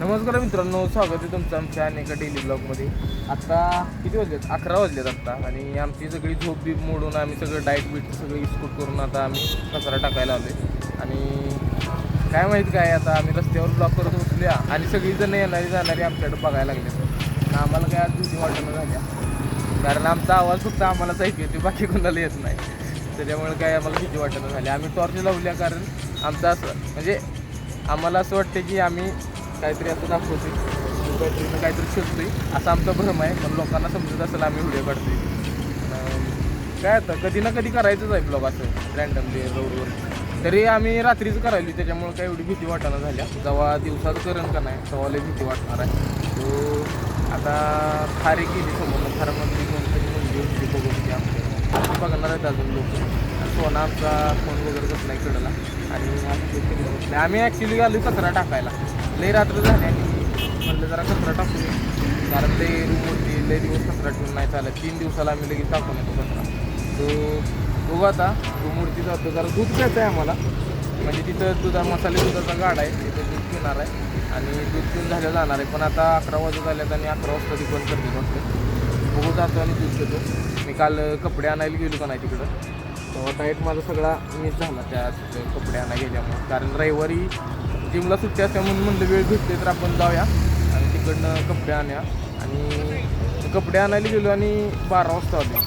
नमस्कार मित्रांनो स्वागत आहे तुमचं आमच्या अनेका डेली ब्लॉगमध्ये आत्ता किती वाजलेत? अकरा वाजलेत आत्ता आणि आमची सगळी झोप बीप मोडून आम्ही सगळं डाईट बीट सगळं इस्कूट करून आता आम्ही कचरा टाकायला आलो आहे आणि काय माहीत काय आता आम्ही रस्त्यावर ब्लॉक करत उचलूया आणि सगळीजण येणारी जाणारी आमच्याकडे बघायला लागले आम्हाला काय आज भीती वाटणं झाल्या कारण आमचा आवाज फक्त आम्हालाच ऐकू येते बाकी कोणाला येत नाही. त्याच्यामुळे काय आम्हाला भीती वाटणं झाली. आम्ही टॉर्च लावल्या कारण आमचं असं म्हणजे आम्हाला असं वाटतं की आम्ही काहीतरी असं दाखवते काहीतरी काहीतरी शोधतोय. असा आमचा भ्रम आहे पण लोकांना समजत असेल आम्ही व्हिडिओ काढतोय. काय आता कधी ना कधी करायचंच आहे ब्लॉग असं रँडमली रोडवर तरी आम्ही रात्रीच करायली त्याच्यामुळे काय एवढी भीती वाटायला झाल्या. जेव्हा दिवसाचं करण का नाही तेव्हा लई भीती वाटणार आहे. तो आता खारे गेली समोर खारामध्ये कोणतरी मुलगी होती बघू होती आमच्या. बघणार आहेत अजून लोक. सोना आमचा फोन वगैरे कसं नाही कडला. आणि आम्ही आम्ही ॲक्च्युली आलो कचरा टाकायला. लई रात्र झाली आणि म्हणलं जरा कचरा टाकू कारण ते रूमवरती लई दिवस कचरा ठेवून नाही चालत. तीन दिवसाला आम्ही लगेच टाकून येतो कचरा. तो बघू आता रूमवरती जातो. जरा दूध घ्यायचं आहे आम्हाला. म्हणजे तिथं दुधा मसाले दुधाचा गाडा आहे. तिथं दूध पिणार आहे. आणि दूध पिऊन झालं जाणार आहे. पण आता अकरा वाजत आल्यात आणि अकरा वाजता ती बंद करते वाटतं. बघू जातो आणि दूध घेतो मी काल कपडे आणायला गेलो का नाही तिकडं? तर डाएट माझा सगळा मिस झाला त्या कपडे आणायला गेल्यामुळे. कारण रविवारी जिमला सुट्टी असते म्हणून म्हणलं वेळ भेटते तर आपण जाऊया आणि तिकडनं कपडे आणूया. आणि कपडे आणायला गेलो आणि बारा वाजता आलो.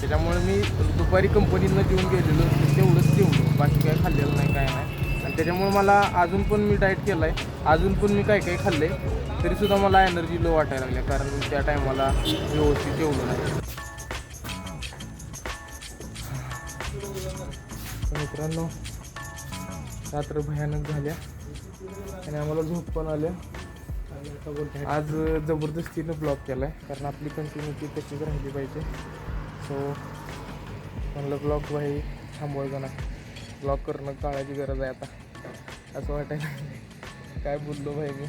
त्याच्यामुळे मी दुपारी कंपनीतनं जेवून गेलेलो तेवढंच जेवलो. बाकी काय खाल्लेलं नाही काय नाही. आणि त्याच्यामुळे मला अजून पण मी डाएट केलं आहे अजून पण मी काय काय खाल्लं आहे तरीसुद्धा मला एनर्जी लो वाटायला लागल्या कारण त्या टायमाला व्यवस्थित जेवलो नाही. मित्रांनो रात्र भयानक झाल्या. आणि आम्हाला झोप पण आलं. आज जबरदस्तीनं ब्लॉक केला आहे कारण आपली कंटिन्युटी तशीच राहिली पाहिजे. सो म्हणलं ब्लॉक भाई थांबवायचं नाही. ब्लॉक करणं काळाची गरज आहे आता. असं वाटायला काय बोललो भाई मी?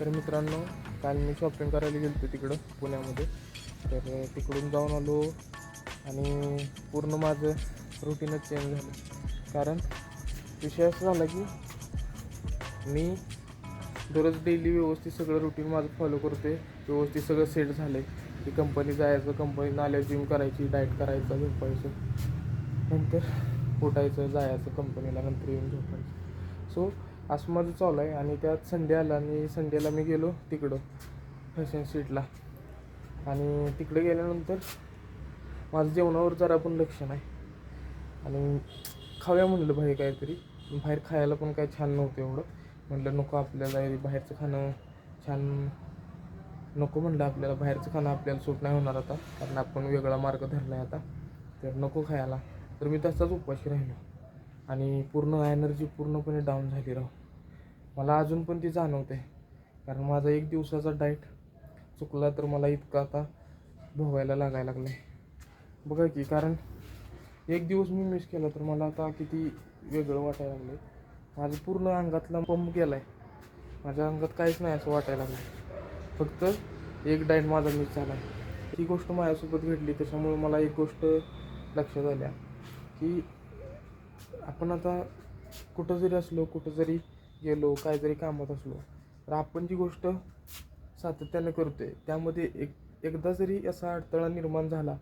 तर मित्रांनो काल मी शॉपिंग करायला गेलो होतो तिकडं पुण्यामध्ये. तर तिकडून जाऊन आलो आणि पूर्ण माझं रुटीनच चेंज झालं. कारण विषय असा झाला की मी दररोज डेली व्यवस्थित सगळं रुटीन माझं फॉलो करते व्यवस्थित सगळं सेट झालं आहे की कंपनी जायचं कंपनीनं आल्यावर जिम करायची डाएट करायचं झोपायचं. नंतर उठायचं जायचं कंपनीला नंतर येऊन झोपायचं. सो असं माझं चालू आहे. आणि त्यात संडे आला आणि संडेला मी गेलो तिकडं फॅशन स्ट्रीटला आणि तिकडे गेल्यानंतर माझं जेवणावर जरा पण लक्ष नाही. आणि खाऊया म्हणलं बाहेर काहीतरी. बाहेर खायला पण काय छान नव्हतं एवढं. म्हटलं नको आपल्याला बाहेरचं खाणं छान नको म्हणलं आपल्याला. बाहेरचं खाणं आपल्याला सूट नाही होणार आता. कारण आपण वेगळा मार्ग धरला आहे आता. तर नको खायला. तर मी तसाच उपाशी राहिलो. आणि पूर्ण एनर्जी पूर्णपणे डाऊन झाली राह मला अजून पण ती जाणवते. कारण माझा एक दिवसाचा डाएट चुकला तर मला इतका आता भोगायला लागायला लागलं आहे बघा की कारण एक दिवस मी मिस केला तर मला आता किती वेगळं वाटायला लागलं आहे माझं पूर्ण अंगातला पंप गेला आहे माझ्या अंगात काहीच नाही असं वाटायला लागलं फक्त एक डाईट माझा मिस झाला आहे ही गोष्ट माझ्यासोबत घडली त्याच्यामुळे मला एक गोष्ट लक्षात आल्या की आपण आता कुठं जरी असलो कुठं जरी गेलो काय जरी कामात असलो तर आपण जी गोष्ट सातत्यानं करतोय त्यामध्ये एक एकदा जरी असा अडथळा निर्माण झाला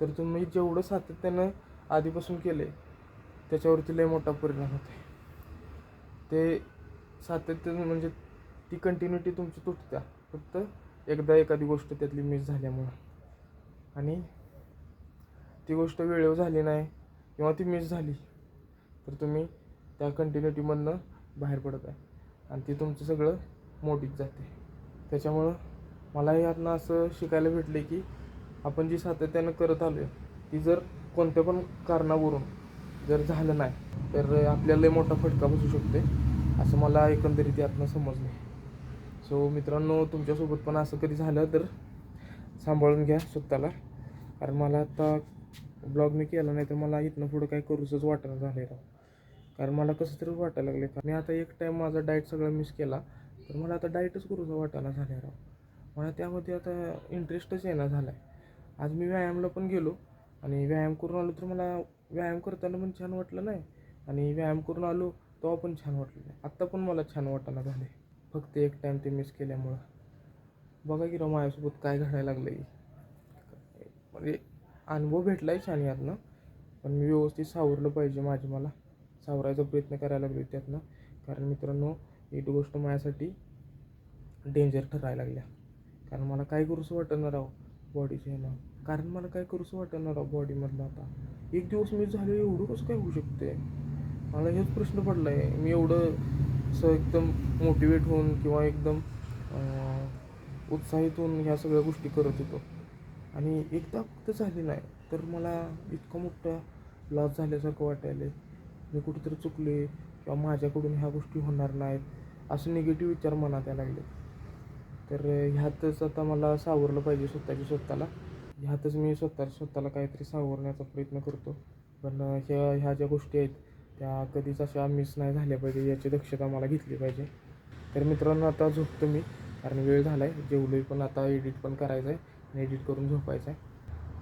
तर तुम्ही जेवढं सातत्यानं आधीपासून केलं आहे त्याच्यावरती लय मोठा परिणाम होतो ते सातत्य म्हणजे ती कंटिन्युटी तुमची तुटत्या. फक्त एकदा एखादी गोष्ट त्यातली मिस झाल्यामुळं आणि ती गोष्ट वेळेवर झाली नाही किंवा ती मिस झाली तर तुम्ही त्या कंटिन्युटीमधनं बाहेर पडत आहे. आणि ती तुमचं सगळं मोडीत जाते. त्याच्यामुळं मला यातनं असं शिकायला भेटले की आपण जी सातत्यानं करत आलो आहे ती जर कोणत्या पण कारणावरून जर झालं नाही तर आपल्याला मोठा फटका बसू शकते असं मला एकंदरीत यातनं समजलं सो मित्रांनो तुमच्यासोबत पण असं कधी झालं तर सांभाळून घ्या स्वतःला. कारण मला आता ब्लॉग मी केला नाही तर मला इथनं पुढं काही करूचंच वाटणं झालं राव. कारण मला कसं तरी वाटायला लागले मी आता एक टाईम माझा डाएट सगळा मिस केला तर मला आता डाएटच करूचा वाटायला झालं राव. मला त्यामध्ये आता इंटरेस्टच येणार झाला आहे आज मी व्यायामला पण गेलो आणि व्यायाम करून आलो तर मला व्यायाम करताना पण छान वाटलं नाही. आणि व्यायाम करून आलो तेव्हा पण छान वाटलं नाही. आत्ता पण मला छान वाटायला झाले फक्त एक टाईम ते मिस केल्यामुळं. बघा की राव माझ्यासोबत काय घडायला लागलं आहे म्हणजे अनुभव भेटला आहे छान यातनं. पण मी व्यवस्थित सावरलं पाहिजे माझी मला. सावरायचा प्रयत्न करायला लागलो त्यातनं. कारण मित्रांनो एक गोष्ट माझ्यासाठी डेंजर ठरायला लागल्या. कारण मला काय करूसं वाटणार राव बॉडीचे ना. कारण मला काय करूसं वाटेल राव बॉडीमधलं आता. एक दिवस मी झालो एवढं कसं काय होऊ शकते? मला हेच प्रश्न पडला आहे मी एवढं असं एकदम मोटिवेट होऊन किंवा एकदम उत्साहित होऊन ह्या सगळ्या गोष्टी करत होतो. आणि एकदा फक्त झाली नाही तर मला इतकं मोठा लॉस झाल्यासारखं वाटायला मी कुठेतरी चुकले किंवा माझ्याकडून ह्या गोष्टी होणार नाहीत असं निगेटिव्ह विचार मनात यायला लागले तर ह्यातच आता मला सावरलं पाहिजे स्वतःच्या स्वतःला. ह्यातच मी स्वतः स्वतःला काहीतरी सावरण्याचा प्रयत्न करतो. पण ह्या ह्या ज्या गोष्टी आहेत त्या कधीच अशा मिस नाही झाल्या पाहिजे याची दक्षता मला घेतली पाहिजे. तर मित्रांनो आता झोपतो मी कारण वेळ झाला आहे जेवलोय पण आता एडिट पण करायचं आहे आणि एडिट करून झोपायचं आहे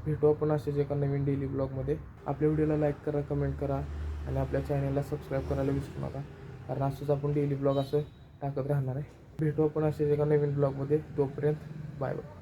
भेटू आपण असेच एका नवीन डेली ब्लॉगमध्ये आपल्या व्हिडिओला लाईक करा कमेंट करा आणि आपल्या चॅनलला सबस्क्राईब करायला विसरू नका. कारण असंच आपण डेली ब्लॉग असं टाकत राहणार आहे. भेटू आपण असेच एका नवीन ब्लॉगमध्ये तोपर्यंत बाय बाय